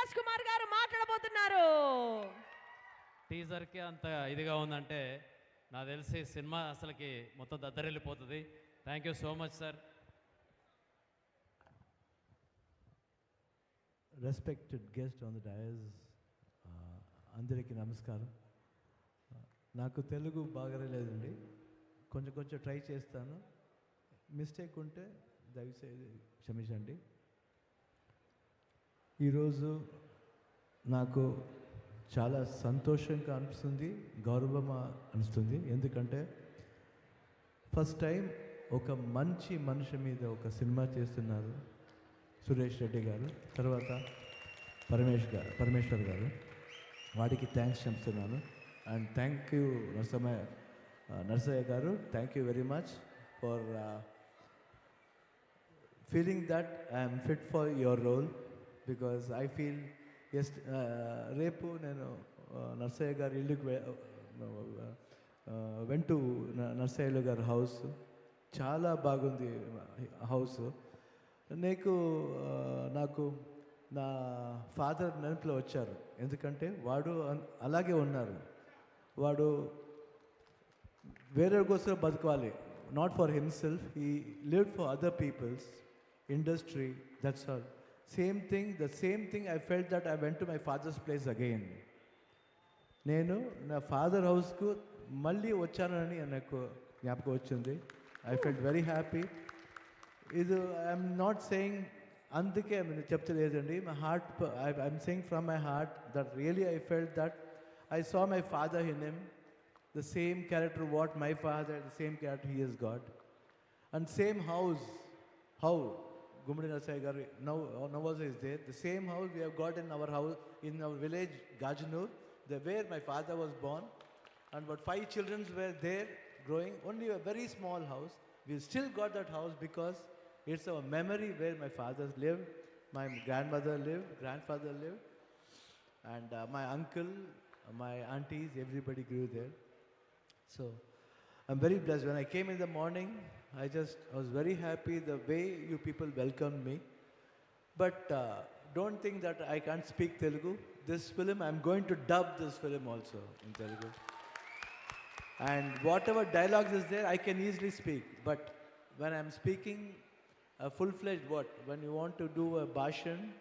రాజ్ కుమార్ గారు మాట్లాడబోతున్నారు. టీజర్కి అంత ఇదిగా ఉందంటే నాకు తెలిసి సినిమా అసలుకి మొత్తం దద్దరిల్లిపోతుంది. Thank you so much sir respected guest on the dais uh, అందరికీ నమస్కారం. Uh, నాకు తెలుగు బాగా లేదండి. కొంచెం కొంచెం ట్రై చేస్తాను. మిస్టేక్ ఉంటే దయచేసి క్షమించండి. ఈరోజు నాకు చాలా సంతోషంగా అనిపిస్తుంది గౌరవం అనిపిస్తుంది. ఎందుకంటే ఫస్ట్ టైం ఒక మంచి మనిషి మీద ఒక సినిమా చేస్తున్నారు సురేష్ రెడ్డి గారు తర్వాత పరమేష్ గారు పరమేశ్వర్ గారు. వాడికి థ్యాంక్స్ చెప్తున్నాను. And thank you Narasamma Narasaiah garu thank you very much for feeling that I'm fit for your role because I feel as రేపు నేను uh, నర్సయ్య గారి ఇల్లుకి వెంటు నర్సయ్యలు uh, uh, గారి హౌస్ చాలా బాగుంది హౌస్ నీకు నాకు నా ఫాదర్ నెనపులో వచ్చారు. ఎందుకంటే వాడు అన్- అలాగే ఉన్నారు. వాడు వేరే కోసం బతకాలి. నాట్ ఫర్ హిమ్సెల్ఫ్ ఈ live for other peoples industry that's all same thing the same thing I felt that I went to my father's place again నేను నా ఫాదర్ హౌస్కు మళ్ళీ వచ్చానని నాకు జ్ఞాపకం వచ్చింది ఐ ఫెల్ట్ వెరీ హ్యాపీ ఇది ఐఎమ్ నాట్ సెయింగ్ అందుకే నేను చెప్తలేదండి my heart I'm saying from my heart that really I felt that I saw my father in him the same character what my father the same character he is god and same house how Gumadi Nasai now, now also is there. The same house we have got in our house, in our village, Gajanur, the, where my father was born. And about five children were there growing, only a very small house. We still got that house because it's our memory where my father lived, my grandmother lived, grandfather lived, and uh, my uncle, my aunties, everybody grew there. So I'm very blessed. When I came in the morning, I just I was very happy the way you people welcomed me. But uh, don't think that I can't speak Telugu. This film, I'm going to dub this film also in Telugu. And whatever dialogues is there, I can easily speak. But when I'm speaking a full-fledged what, when you want to do a bhashan,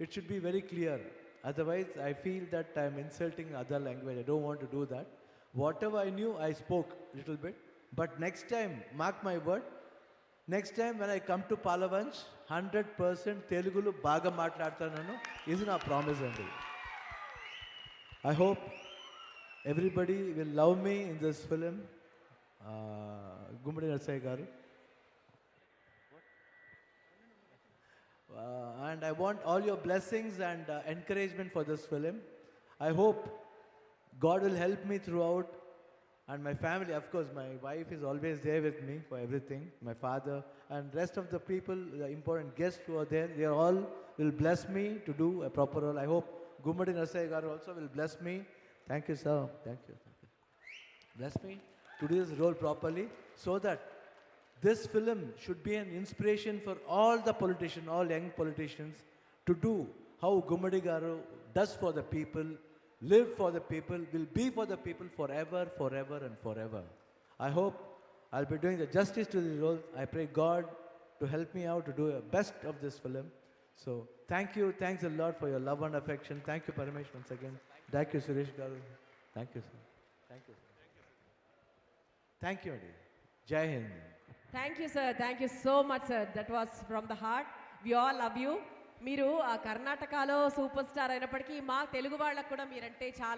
it should be very clear. Otherwise, I feel that I'm insulting other language. I don't want to do that Whatever I knew, I spoke little bit. But next time, mark my word, next time when I come to పాలవంచ్ hundred percent తెలుగులో బాగా మాట్లాడతాను ఇది నా promise అండి I hope everybody will love me in this film గుమ్మడి నరసయ్య గారు and I want all your blessings and encouragement for this film I hope God will help me throughout. And my family, of course, my wife is always there with me for everything. My father and rest of the people, the important guests who are there, they all will bless me to do a proper role. I hope Gumadi Nasai Garu also will bless me. Thank you, sir. Thank you. Thank you. Bless me to do this role properly so that this film should be an inspiration for all the politicians, all young politicians, to do how Gumadi Garu does for the people, live for the people, will be for the people forever, forever, and forever. I hope I'll be doing the justice to this role. I pray God to help me out to do the best of this film. So thank you. Thanks a lot for your love and affection. Thank you, Paramesh, once again. Thank you, Suresh Garu. Thank you, sir. Thank you. Thank you, Adi. Jai Hind. Thank you, sir. Thank you so much, sir. That was from the heart. We all love you. మీరు ఆ కర్ణాటకలో super star అయినప్పటికీ మా తెలుగు వాళ్ళకు కూడా మీరంటే చాలా